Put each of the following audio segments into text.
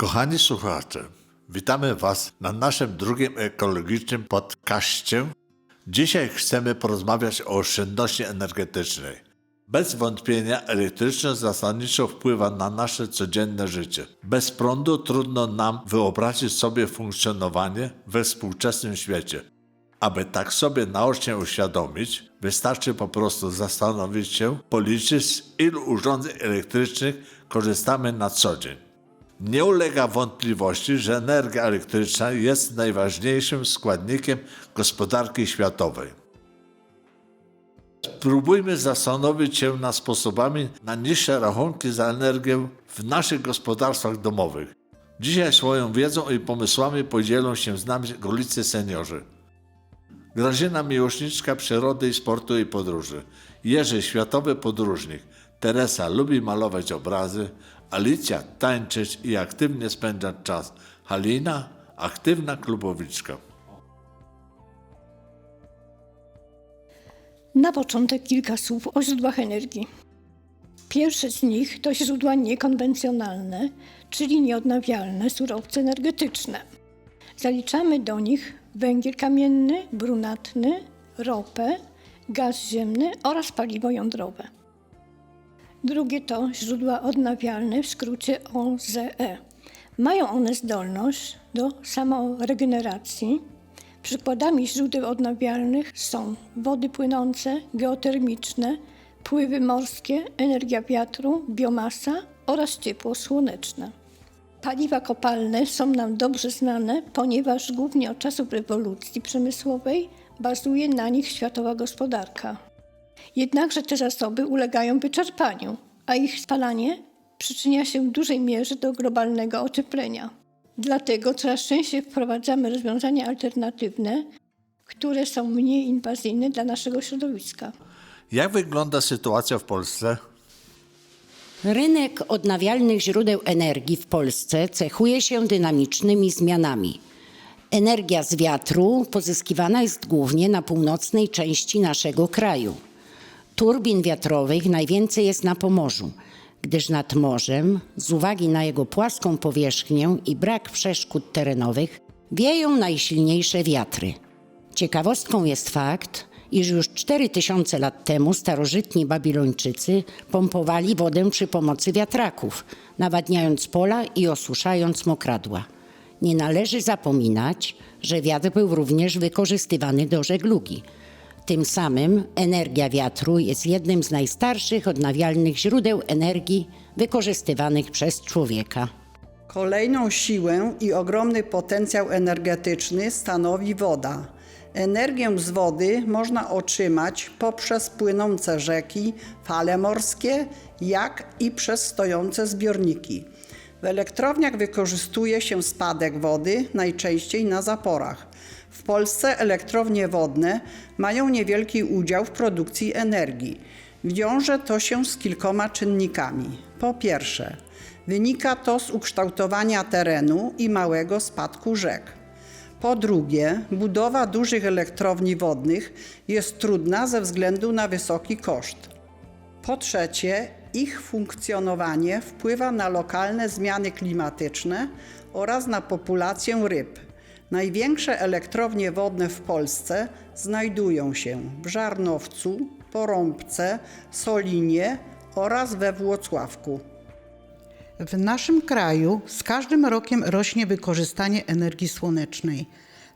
Kochani słuchacze, witamy Was na naszym drugim ekologicznym podcaście. Dzisiaj chcemy porozmawiać o oszczędności energetycznej. Bez wątpienia elektryczność zasadniczo wpływa na nasze codzienne życie. Bez prądu trudno nam wyobrazić sobie funkcjonowanie we współczesnym świecie. Aby tak sobie naocznie uświadomić, wystarczy po prostu zastanowić się, policzyć z ilu urządzeń elektrycznych korzystamy na co dzień. Nie ulega wątpliwości, że energia elektryczna jest najważniejszym składnikiem gospodarki światowej. Spróbujmy zastanowić się nad sposobami na niższe rachunki za energię w naszych gospodarstwach domowych. Dzisiaj swoją wiedzą i pomysłami podzielą się z nami golicy seniorzy. Grażyna miłośniczka przyrody i sportu i podróży. Jerzy światowy podróżnik. Teresa lubi malować obrazy. Alicja tańczyć i aktywnie spędzać czas. Halina aktywna klubowiczka. Na początek kilka słów o źródłach energii. Pierwsze z nich to źródła niekonwencjonalne, czyli nieodnawialne surowce energetyczne. Zaliczamy do nich węgiel kamienny, brunatny, ropę, gaz ziemny oraz paliwo jądrowe. Drugie to źródła odnawialne, w skrócie OZE. Mają one zdolność do samoregeneracji. Przykładami źródeł odnawialnych są wody płynące, geotermiczne, pływy morskie, energia wiatru, biomasa oraz ciepło słoneczne. Paliwa kopalne są nam dobrze znane, ponieważ głównie od czasów rewolucji przemysłowej bazuje na nich światowa gospodarka. Jednakże te zasoby ulegają wyczerpaniu, a ich spalanie przyczynia się w dużej mierze do globalnego ocieplenia. Dlatego coraz częściej wprowadzamy rozwiązania alternatywne, które są mniej inwazyjne dla naszego środowiska. Jak wygląda sytuacja w Polsce? Rynek odnawialnych źródeł energii w Polsce cechuje się dynamicznymi zmianami. Energia z wiatru pozyskiwana jest głównie na północnej części naszego kraju. Turbin wiatrowych najwięcej jest na Pomorzu, gdyż nad morzem, z uwagi na jego płaską powierzchnię i brak przeszkód terenowych, wieją najsilniejsze wiatry. Ciekawostką jest fakt, iż już 4000 lat temu starożytni Babilończycy pompowali wodę przy pomocy wiatraków, nawadniając pola i osuszając mokradła. Nie należy zapominać, że wiatr był również wykorzystywany do żeglugi. Tym samym energia wiatru jest jednym z najstarszych odnawialnych źródeł energii wykorzystywanych przez człowieka. Kolejną siłę i ogromny potencjał energetyczny stanowi woda. Energię z wody można otrzymać poprzez płynące rzeki, fale morskie, jak i przez stojące zbiorniki. W elektrowniach wykorzystuje się spadek wody, najczęściej na zaporach. Polsce elektrownie wodne mają niewielki udział w produkcji energii. Wiąże to się z kilkoma czynnikami. Po pierwsze, wynika to z ukształtowania terenu i małego spadku rzek. Po drugie, budowa dużych elektrowni wodnych jest trudna ze względu na wysoki koszt. Po trzecie, ich funkcjonowanie wpływa na lokalne zmiany klimatyczne oraz na populację ryb. Największe elektrownie wodne w Polsce znajdują się w Żarnowcu, Porąbce, Solinie oraz we Włocławku. W naszym kraju z każdym rokiem rośnie wykorzystanie energii słonecznej.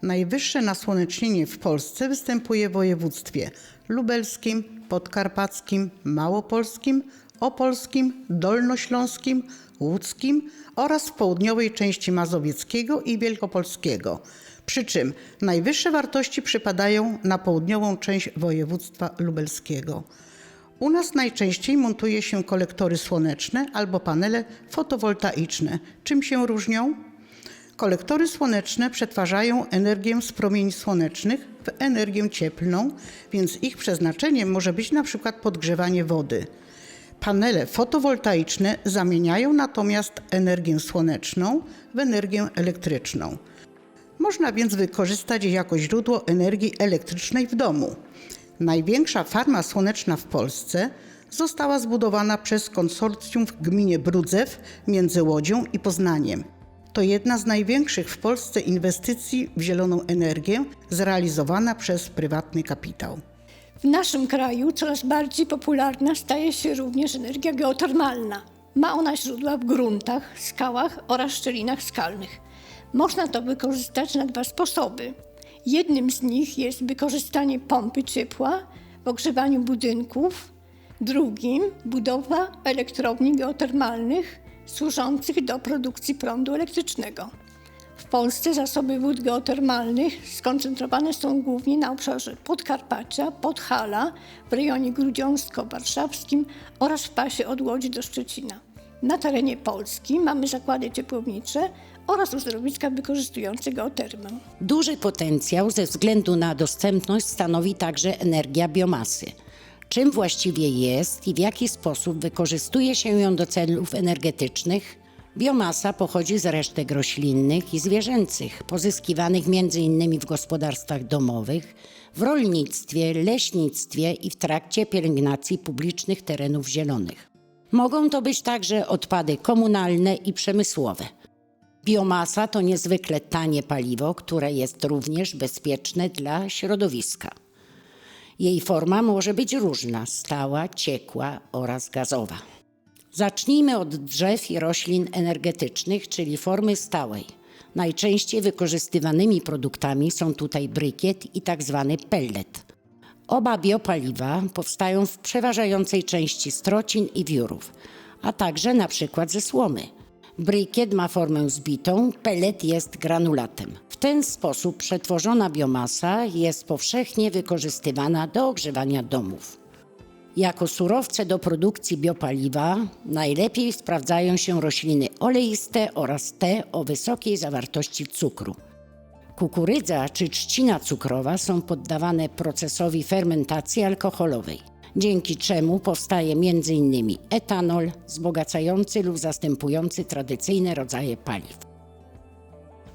Najwyższe nasłonecznienie w Polsce występuje w województwie lubelskim, podkarpackim, małopolskim, opolskim, dolnośląskim, łódzkim oraz w południowej części mazowieckiego i wielkopolskiego. Przy czym najwyższe wartości przypadają na południową część województwa lubelskiego. U nas najczęściej montuje się kolektory słoneczne albo panele fotowoltaiczne. Czym się różnią? Kolektory słoneczne przetwarzają energię z promieni słonecznych w energię cieplną, więc ich przeznaczeniem może być na przykład podgrzewanie wody. Panele fotowoltaiczne zamieniają natomiast energię słoneczną w energię elektryczną. Można więc wykorzystać je jako źródło energii elektrycznej w domu. Największa farma słoneczna w Polsce została zbudowana przez konsorcjum w gminie Brudzew między Łodzią i Poznaniem. To jedna z największych w Polsce inwestycji w zieloną energię zrealizowana przez prywatny kapitał. W naszym kraju coraz bardziej popularna staje się również energia geotermalna. Ma ona źródła w gruntach, skałach oraz szczelinach skalnych. Można to wykorzystać na dwa sposoby. Jednym z nich jest wykorzystanie pompy ciepła w ogrzewaniu budynków, drugim budowa elektrowni geotermalnych służących do produkcji prądu elektrycznego. Polsce zasoby wód geotermalnych skoncentrowane są głównie na obszarze Podkarpacia, Podhala, w rejonie grudziążsko-warszawskim oraz w pasie od Łodzi do Szczecina. Na terenie Polski mamy zakłady ciepłownicze oraz uzdrowiska wykorzystujące geotermę. Duży potencjał ze względu na dostępność stanowi także energia biomasy. Czym właściwie jest i w jaki sposób wykorzystuje się ją do celów energetycznych? Biomasa pochodzi z resztek roślinnych i zwierzęcych, pozyskiwanych m.in. w gospodarstwach domowych, w rolnictwie, leśnictwie i w trakcie pielęgnacji publicznych terenów zielonych. Mogą to być także odpady komunalne i przemysłowe. Biomasa to niezwykle tanie paliwo, które jest również bezpieczne dla środowiska. Jej forma może być różna stała, ciekła oraz gazowa. Zacznijmy od drzew i roślin energetycznych, czyli formy stałej. Najczęściej wykorzystywanymi produktami są tutaj brykiet i tak zwany pellet. Oba biopaliwa powstają w przeważającej części z trocin i wiórów, a także na przykład ze słomy. Brykiet ma formę zbitą, pelet jest granulatem. W ten sposób przetworzona biomasa jest powszechnie wykorzystywana do ogrzewania domów. Jako surowce do produkcji biopaliwa najlepiej sprawdzają się rośliny oleiste oraz te o wysokiej zawartości cukru. Kukurydza czy trzcina cukrowa są poddawane procesowi fermentacji alkoholowej, dzięki czemu powstaje m.in. etanol wzbogacający lub zastępujący tradycyjne rodzaje paliw.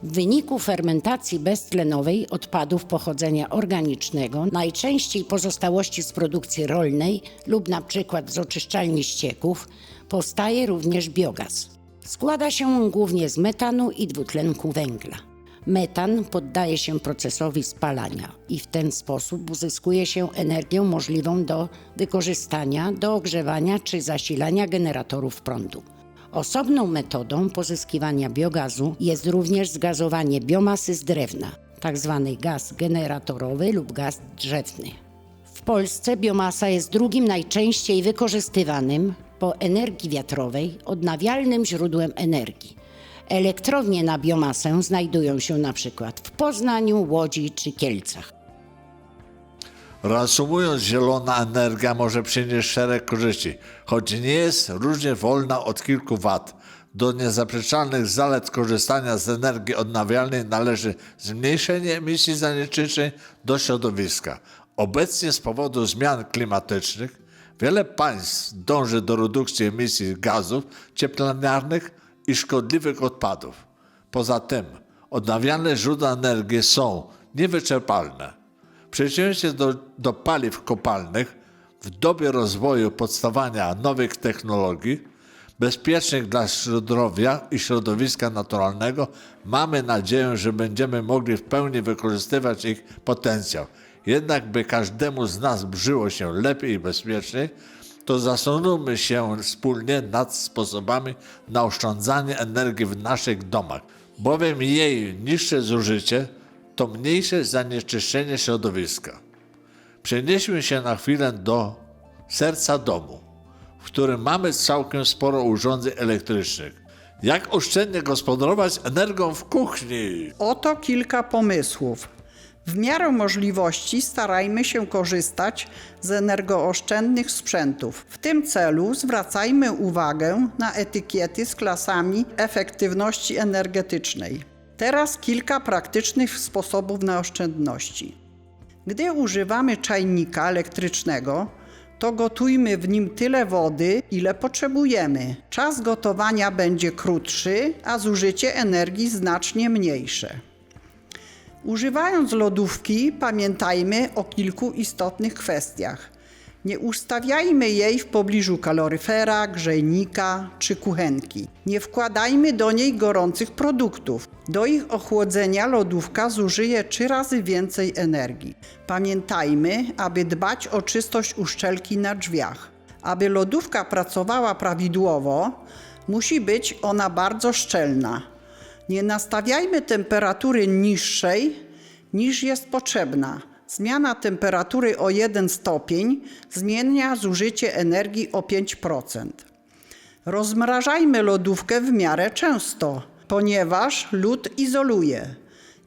W wyniku fermentacji beztlenowej odpadów pochodzenia organicznego, najczęściej pozostałości z produkcji rolnej lub na przykład z oczyszczalni ścieków, powstaje również biogaz. Składa się on głównie z metanu i dwutlenku węgla. Metan poddaje się procesowi spalania i w ten sposób uzyskuje się energię możliwą do wykorzystania do ogrzewania czy zasilania generatorów prądu. Osobną metodą pozyskiwania biogazu jest również zgazowanie biomasy z drewna, tzw. gaz generatorowy lub gaz drzewny. W Polsce biomasa jest drugim najczęściej wykorzystywanym po energii wiatrowej odnawialnym źródłem energii. Elektrownie na biomasę znajdują się na przykład w Poznaniu, Łodzi czy Kielcach. Reasumując, zielona energia może przynieść szereg korzyści, choć nie jest różnie wolna od kilku wad. Do niezaprzeczalnych zalet korzystania z energii odnawialnej należy zmniejszenie emisji zanieczyszczeń do środowiska. Obecnie z powodu zmian klimatycznych wiele państw dąży do redukcji emisji gazów cieplarnianych i szkodliwych odpadów. Poza tym odnawialne źródła energii są niewyczerpalne. Przeciwieństwie do, do paliw kopalnych, w dobie rozwoju podstawania nowych technologii, bezpiecznych dla zdrowia i środowiska naturalnego, mamy nadzieję, że będziemy mogli w pełni wykorzystywać ich potencjał. Jednak, by każdemu z nas brzyło się lepiej i bezpieczniej, to zastanówmy się wspólnie nad sposobami na oszczędzanie energii w naszych domach, bowiem jej niższe zużycie to mniejsze zanieczyszczenie środowiska. Przenieśmy się na chwilę do serca domu, w którym mamy całkiem sporo urządzeń elektrycznych. Jak oszczędnie gospodarować energią w kuchni? Oto kilka pomysłów. W miarę możliwości starajmy się korzystać z energooszczędnych sprzętów. W tym celu zwracajmy uwagę na etykiety z klasami efektywności energetycznej. Teraz kilka praktycznych sposobów na oszczędności. Gdy używamy czajnika elektrycznego, to gotujmy w nim tyle wody, ile potrzebujemy. Czas gotowania będzie krótszy, a zużycie energii znacznie mniejsze. Używając lodówki, pamiętajmy o kilku istotnych kwestiach. Nie ustawiajmy jej w pobliżu kaloryfera, grzejnika czy kuchenki. Nie wkładajmy do niej gorących produktów. Do ich ochłodzenia lodówka zużyje trzy razy więcej energii. Pamiętajmy, aby dbać o czystość uszczelki na drzwiach. Aby lodówka pracowała prawidłowo, musi być ona bardzo szczelna. Nie nastawiajmy temperatury niższej niż jest potrzebna. Zmiana temperatury o 1 stopień zmienia zużycie energii o 5%. Rozmrażajmy lodówkę w miarę często, ponieważ lód izoluje.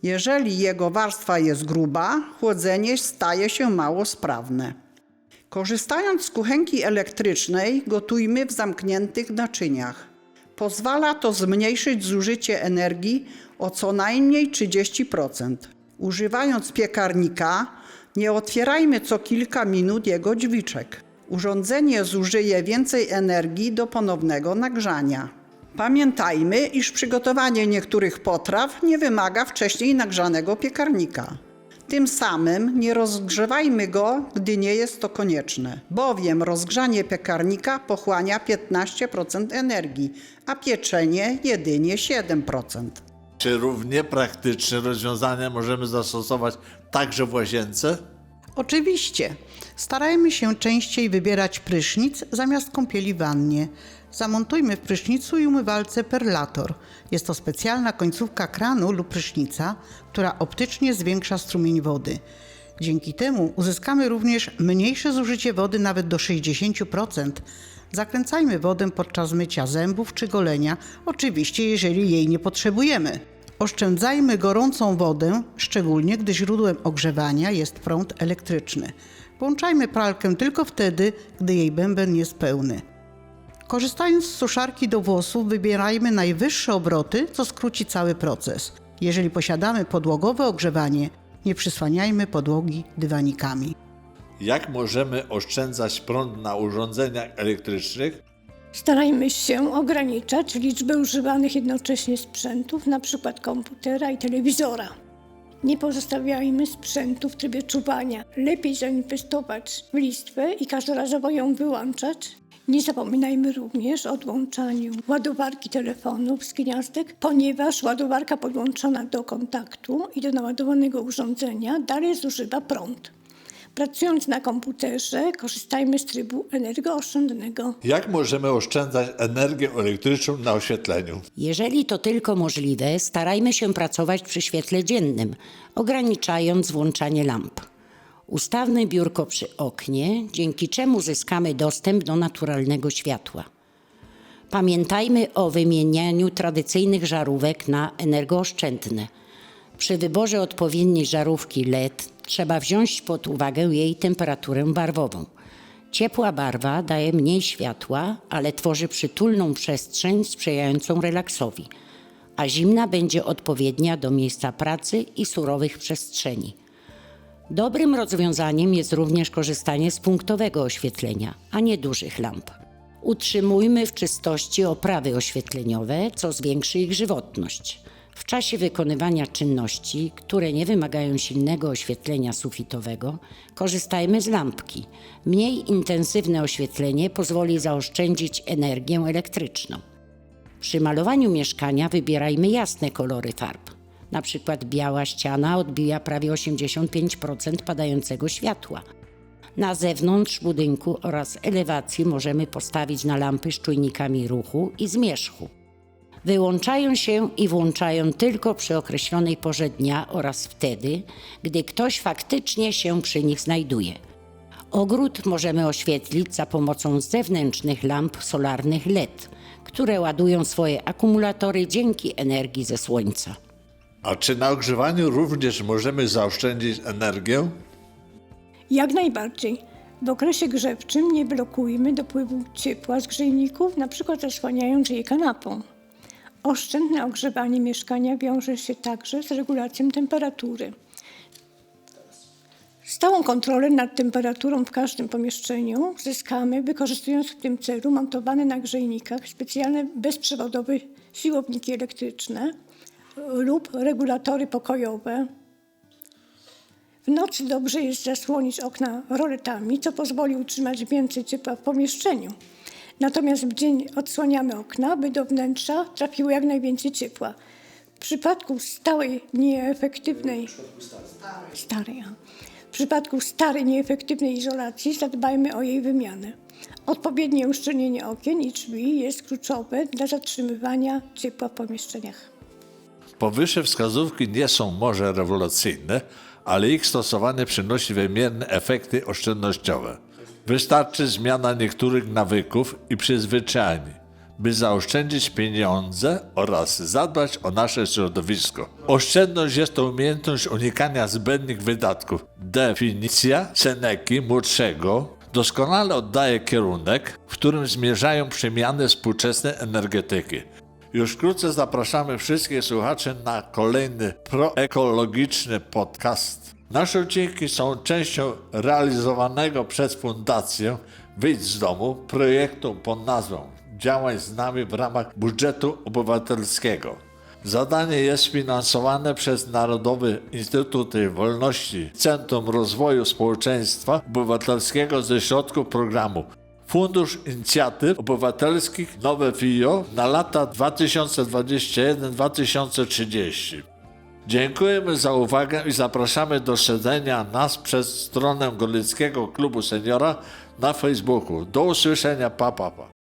Jeżeli jego warstwa jest gruba, chłodzenie staje się mało sprawne. Korzystając z kuchenki elektrycznej, gotujmy w zamkniętych naczyniach. Pozwala to zmniejszyć zużycie energii o co najmniej 30%. Używając piekarnika, nie otwierajmy co kilka minut jego drzwiczek. Urządzenie zużyje więcej energii do ponownego nagrzania. Pamiętajmy, iż przygotowanie niektórych potraw nie wymaga wcześniej nagrzanego piekarnika. Tym samym nie rozgrzewajmy go, gdy nie jest to konieczne, bowiem rozgrzanie piekarnika pochłania 15% energii, a pieczenie jedynie 7%. Czy równie praktyczne rozwiązania możemy zastosować także w łazience? Oczywiście. Starajmy się częściej wybierać prysznic zamiast kąpieli w wannie. Zamontujmy w prysznicu i umywalce perlator. Jest to specjalna końcówka kranu lub prysznica, która optycznie zwiększa strumień wody. Dzięki temu uzyskamy również mniejsze zużycie wody nawet do 60%. Zakręcajmy wodę podczas mycia zębów czy golenia, oczywiście jeżeli jej nie potrzebujemy. Oszczędzajmy gorącą wodę, szczególnie gdy źródłem ogrzewania jest prąd elektryczny. Włączajmy pralkę tylko wtedy, gdy jej bęben jest pełny. Korzystając z suszarki do włosów, wybierajmy najwyższe obroty, co skróci cały proces. Jeżeli posiadamy podłogowe ogrzewanie, nie przysłaniajmy podłogi dywanikami. Jak możemy oszczędzać prąd na urządzeniach elektrycznych? Starajmy się ograniczać liczbę używanych jednocześnie sprzętów, np. komputera i telewizora. Nie pozostawiajmy sprzętu w trybie czuwania. Lepiej zainwestować w listwę i każdorazowo ją wyłączać. Nie zapominajmy również o odłączaniu ładowarki telefonów z gniazdek, ponieważ ładowarka podłączona do kontaktu i do naładowanego urządzenia dalej zużywa prąd. Pracując na komputerze, korzystajmy z trybu energooszczędnego. Jak możemy oszczędzać energię elektryczną na oświetleniu? Jeżeli to tylko możliwe, starajmy się pracować przy świetle dziennym, ograniczając włączanie lamp. Ustawmy biurko przy oknie, dzięki czemu zyskamy dostęp do naturalnego światła. Pamiętajmy o wymienianiu tradycyjnych żarówek na energooszczędne. Przy wyborze odpowiedniej żarówki LED trzeba wziąć pod uwagę jej temperaturę barwową. Ciepła barwa daje mniej światła, ale tworzy przytulną przestrzeń sprzyjającą relaksowi, a zimna będzie odpowiednia do miejsca pracy i surowych przestrzeni. Dobrym rozwiązaniem jest również korzystanie z punktowego oświetlenia, a nie dużych lamp. Utrzymujmy w czystości oprawy oświetleniowe, co zwiększy ich żywotność. W czasie wykonywania czynności, które nie wymagają silnego oświetlenia sufitowego, korzystajmy z lampki. Mniej intensywne oświetlenie pozwoli zaoszczędzić energię elektryczną. Przy malowaniu mieszkania wybierajmy jasne kolory farb. Na przykład biała ściana odbija prawie 85% padającego światła. Na zewnątrz budynku oraz elewacji możemy postawić na lampy z czujnikami ruchu i zmierzchu. Wyłączają się i włączają tylko przy określonej porze dnia oraz wtedy, gdy ktoś faktycznie się przy nich znajduje. Ogród możemy oświetlić za pomocą zewnętrznych lamp solarnych LED, które ładują swoje akumulatory dzięki energii ze słońca. A czy na ogrzewaniu również możemy zaoszczędzić energię? Jak najbardziej. W okresie grzewczym nie blokujmy dopływu ciepła z grzejników, np. zasłaniając je kanapą. Oszczędne ogrzewanie mieszkania wiąże się także z regulacją temperatury. Stałą kontrolę nad temperaturą w każdym pomieszczeniu zyskamy wykorzystując w tym celu montowane na grzejnikach specjalne bezprzewodowe siłowniki elektryczne lub regulatory pokojowe. W nocy dobrze jest zasłonić okna roletami, co pozwoli utrzymać więcej ciepła w pomieszczeniu. Natomiast w dzień odsłaniamy okna, by do wnętrza trafiło jak najwięcej ciepła. W przypadku stałej, nieefektywnej starej, w przypadku starej, nieefektywnej izolacji zadbajmy o jej wymianę. Odpowiednie uszczelnienie okien i drzwi jest kluczowe dla zatrzymywania ciepła w pomieszczeniach. Powyższe wskazówki nie są może rewolucyjne, ale ich stosowanie przynosi wymierne efekty oszczędnościowe. Wystarczy zmiana niektórych nawyków i przyzwyczajeń, by zaoszczędzić pieniądze oraz zadbać o nasze środowisko. Oszczędność jest to umiejętność unikania zbędnych wydatków. Definicja Seneki młodszego doskonale oddaje kierunek, w którym zmierzają przemiany współczesnej energetyki. Już wkrótce zapraszamy wszystkich słuchaczy na kolejny proekologiczny podcast. Nasze odcinki są częścią realizowanego przez Fundację Wyjdź z domu projektu pod nazwą Działaj z nami w ramach budżetu obywatelskiego. Zadanie jest finansowane przez Narodowy Instytut Wolności Centrum Rozwoju Społeczeństwa Obywatelskiego ze środków programu Fundusz Inicjatyw Obywatelskich Nowe FIO na lata 2021-2030. Dziękujemy za uwagę i zapraszamy do śledzenia nas przez stronę Gorlickiego Klubu Seniora na Facebooku. Do usłyszenia, pa, pa, pa.